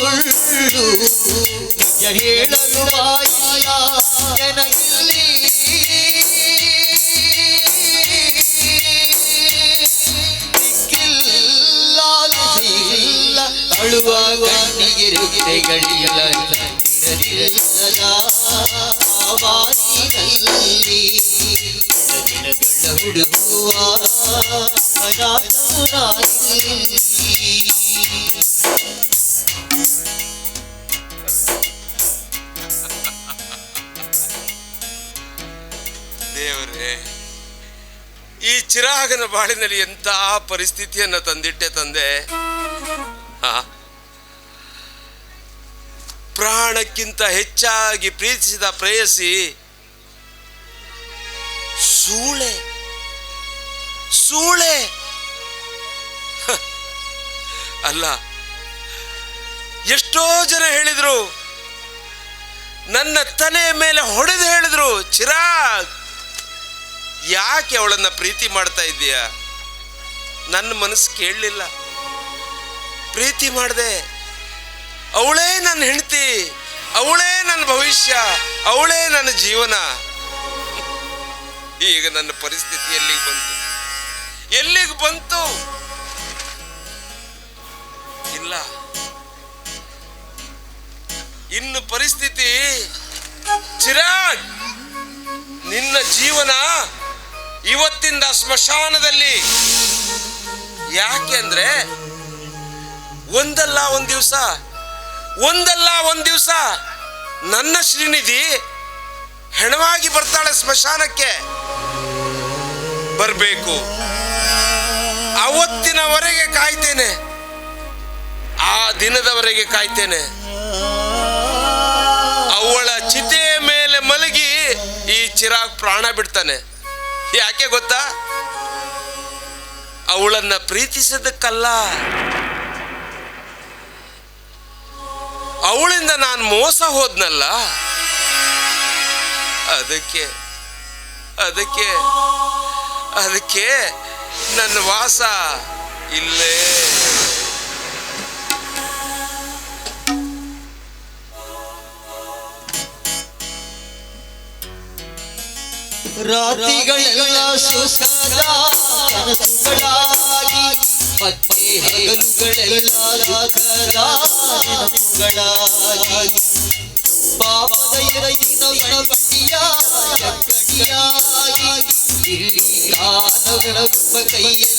ಸುಳ್ಳು ಹೇಳಲು ಬಾಯಿಯ ನನಗಿಲ್ಲಿ ದಿಕ್ಕಿಲ್ಲ ದಿಸೆಯಿಲ್ಲ ಅಳುವ ಇರಲಿಲ್ಲದ ಆ ಬಾನಿನಲ್ಲಿ ದಿನಗಳ ಹುಡುಗುವ ಅನಾಥನಾಗಿ ದೇವರೇ, ಈ ಚಿರಾಗನ ಬಾಳಿನಲ್ಲಿ ಎಂತ ಪರಿಸ್ಥಿತಿಯನ್ನು ತಂದಿಟ್ಟೆ ತಂದೆ? ಪ್ರಾಣಕ್ಕಿಂತ ಹೆಚ್ಚಾಗಿ ಪ್ರೀತಿಸಿದ ಪ್ರೇಯಸಿ ಸೂಳೆ. ಸೂಳೆ. ಅಲ್ಲ, ಎಷ್ಟೋ ಜನ ಹೇಳಿದ್ರು, ನನ್ನ ತಲೆಯ ಮೇಲೆ ಹೊಡೆದು ಹೇಳಿದ್ರು, ಚಿರಾಗ್. ಯಾಕೆ ಅವಳನ್ನ ಪ್ರೀತಿ ಮಾಡ್ತಾ ಇದ್ದೀಯ? ನನ್ನ ಮನಸ್ಸು ಕೇಳಲಿಲ್ಲ. ಪ್ರೀತಿ ಮಾಡಿದೆ, ಅವಳೇ ನನ್ನ ಹೆಂಡತಿ, ಅವಳೇ ನನ್ನ ಭವಿಷ್ಯ, ಅವಳೇ ನನ್ನ ಜೀವನ. ಈಗ ನನ್ನ ಪರಿಸ್ಥಿತಿ ಎಲ್ಲಿಗೆ ಬಂತು? ಎಲ್ಲಿಗೆ ಬಂತು? ಇಲ್ಲ. ಇನ್ನು ಪರಿಸ್ಥಿತಿ ಚಿರಾಗ್. ನಿನ್ನ ಜೀವನ ಇವತ್ತಿಂದ ಸ್ಮಶಾನದಲ್ಲಿ. ಯಾಕೆ ಅಂದ್ರೆ ಒಂದಲ್ಲ ಒಂದ್ ದಿವಸ, ಒಂದಲ್ಲ ಒಂದ್ ದಿವಸ ನನ್ನ ಶ್ರೀನಿಧಿ ಹೆಣವಾಗಿ ಬರ್ತಾಳೆ ಸ್ಮಶಾನಕ್ಕೆ. ಬರಬೇಕು. ಅವತ್ತಿನವರೆಗೆ ಕಾಯ್ತೇನೆ. ಆ ದಿನದವರೆಗೆ ಕಾಯ್ತೇನೆ. ಅವಳ ಚಿತೆಯ ಮೇಲೆ ಮಲಗಿ ಈ ಚಿರಾಗ್ ಪ್ರಾಣ ಬಿಡ್ತಾನೆ. ಯಾಕೆ ಗೊತ್ತಾ? ಅವಳನ್ನ ಪ್ರೀತಿಸೋದಕ್ಕಲ್ಲ. ಅವಳಿಂದ ನಾನು ಮೋಸ ಹೋದ್ನಲ್ಲ. ಅದಕ್ಕೆ ಅದಕ್ಕೆ ಅದಕ್ಕೆ ನನ್ನ ವಾಸ ಇಲ್ಲೇ. ರಾತ್ರಿಗಳೆಲ್ಲ ಸುಖದ ಕನಸುಗಳಾಗಿ ಮತ್ತೆ ಹಗಲುಗಳೆಲ್ಲ ದುಃಖದ ನೆನಪುಗಳಾಗಿ ಪಾಪದ ಎರಗಿನ ಗಣಪತಿಯ ಚಕ್ಕಡಿಯಾಗಿ ಇಲ್ಲಿ ಕಾಲವೆಂಬ ಕೈಯಲ್ಲಿ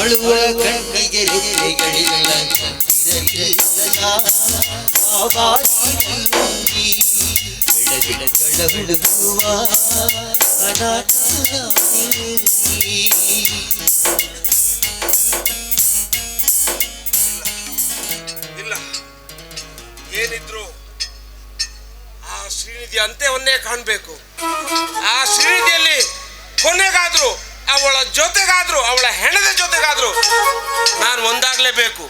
ಅಳುವ ಕಣ್ಣಿಗೆ ಅನಾಥನಾಗಿ ಇಲ್ಲ. ಏನಿದ್ರು ಆ ಶ್ರೀನಿಧಿ ಅಂತ್ಯವನ್ನೇ ಕಾಣಬೇಕು. ಆ ಶ್ರೀನಿಧಿಯಲ್ಲಿ ಕೊನೆಗಾದ್ರು ಅವಳ ಜೊತೆಗಾದ್ರು ಅವಳ ಹೆಣದ ಜೊತೆಗಾದ್ರು ನಾನು ಒಂದಾಗ್ಲೇಬೇಕು.